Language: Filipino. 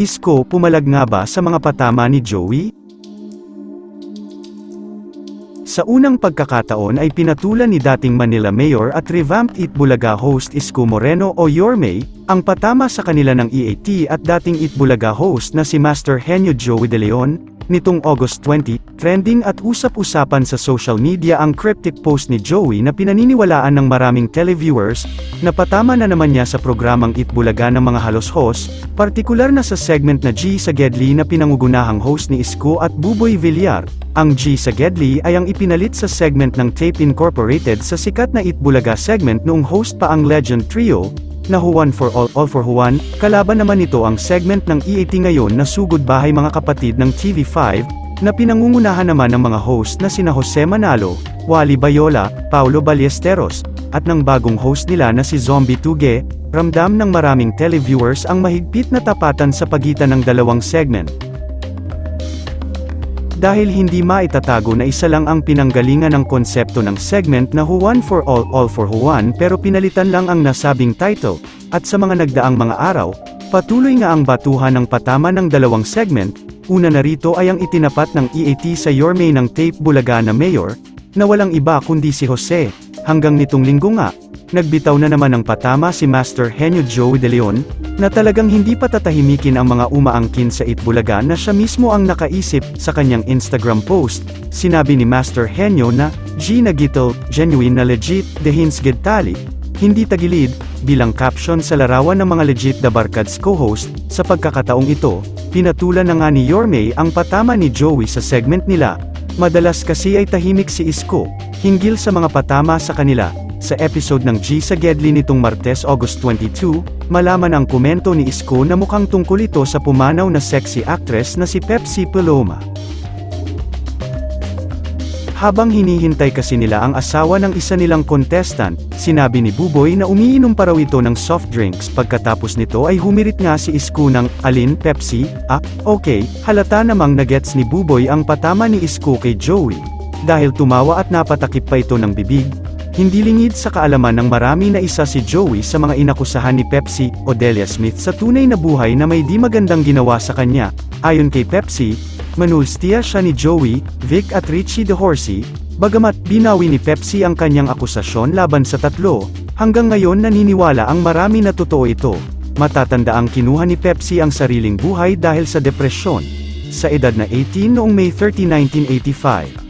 Isko pumalag nga ba sa mga patama ni Joey? Sa unang pagkakataon ay pinatulan ni dating Manila Mayor at revamped Itbulaga host Isko Moreno o Yorme, ang patama sa kanila ng EAT at dating Itbulaga host na si Master Henyo Joey De Leon, nitong August 20, trending at usap-usapan sa social media ang cryptic post ni Joey na pinaniniwalaan ng maraming televiewers, na patama na naman niya sa programang Itbulaga ng mga halos host, partikular na sa segment na G sa Gedli na pinangugunahang host ni Isko at Buboy Villar, ang G sa Gedli ay ang ipinalit sa segment ng Tape Incorporated sa sikat na Itbulaga segment noong host pa ang Legend Trio, na Juan for All, All for Juan, kalaban naman nito ang segment ng EAT ngayon na Sugod Bahay Mga Kapatid ng TV5, na pinangungunahan naman ng mga host na sina Jose Manalo, Wally Bayola, Paulo Ballesteros, at ng bagong host nila na si Zombie Tuge, ramdam ng maraming televiewers ang mahigpit na tapatan sa pagitan ng dalawang segment. Dahil hindi maitatago na isa lang ang pinanggalingan ng konsepto ng segment na Juan for All All for Juan pero pinalitan lang ang nasabing title, at sa mga nagdaang mga araw, patuloy nga ang batuhan ng patama ng dalawang segment, una na rito ay ang itinapat ng EAT sa Yorme ng Tape Bulaga na Mayor, na walang iba kundi si Jose, hanggang nitong linggo nga, nagbitaw na naman ng patama si Master Henyo Joey De Leon, na talagang hindi patatahimikin ang mga umaangkin sa Itbulaga na siya mismo ang nakaisip sa kanyang Instagram post. Sinabi ni Master Henyo na, G na gitl, genuine na legit, dehins gitali, hindi tagilid, bilang caption sa larawan ng mga legit the Barkads co-host, sa pagkakataong ito, pinatulan na nga ni Yorme ang patama ni Joey sa segment nila, madalas kasi ay tahimik si Isko, hinggil sa mga patama sa kanila, sa episode ng G sa Gedli nitong Martes August 22, malaman ang komento ni Isko na mukhang tungkol ito sa pumanaw na sexy actress na si Pepsi Paloma. Habang hinihintay kasi nila ang asawa ng isa nilang contestant, sinabi ni Buboy na umiinom pa raw ito ng soft drinks pagkatapos nito ay humirit nga si Isko ng, alin Pepsi, ah, okay, halata namang nagets ni Buboy ang patama ni Isko kay Joey. Dahil tumawa at napatakip pa ito ng bibig, hindi lingid sa kaalaman ng marami na isa si Joey sa mga inakusahan ni Pepsi, Odelia Smith sa tunay na buhay na may di magandang ginawa sa kanya. Ayon kay Pepsi, manulstiya siya ni Joey, Vic at Richie de Horsey, bagamat binawi ni Pepsi ang kanyang akusasyon laban sa tatlo, hanggang ngayon naniniwala ang marami na totoo ito. Matatanda ang kinuha ni Pepsi ang sariling buhay dahil sa depresyon, sa edad na 18 noong May 30, 1985.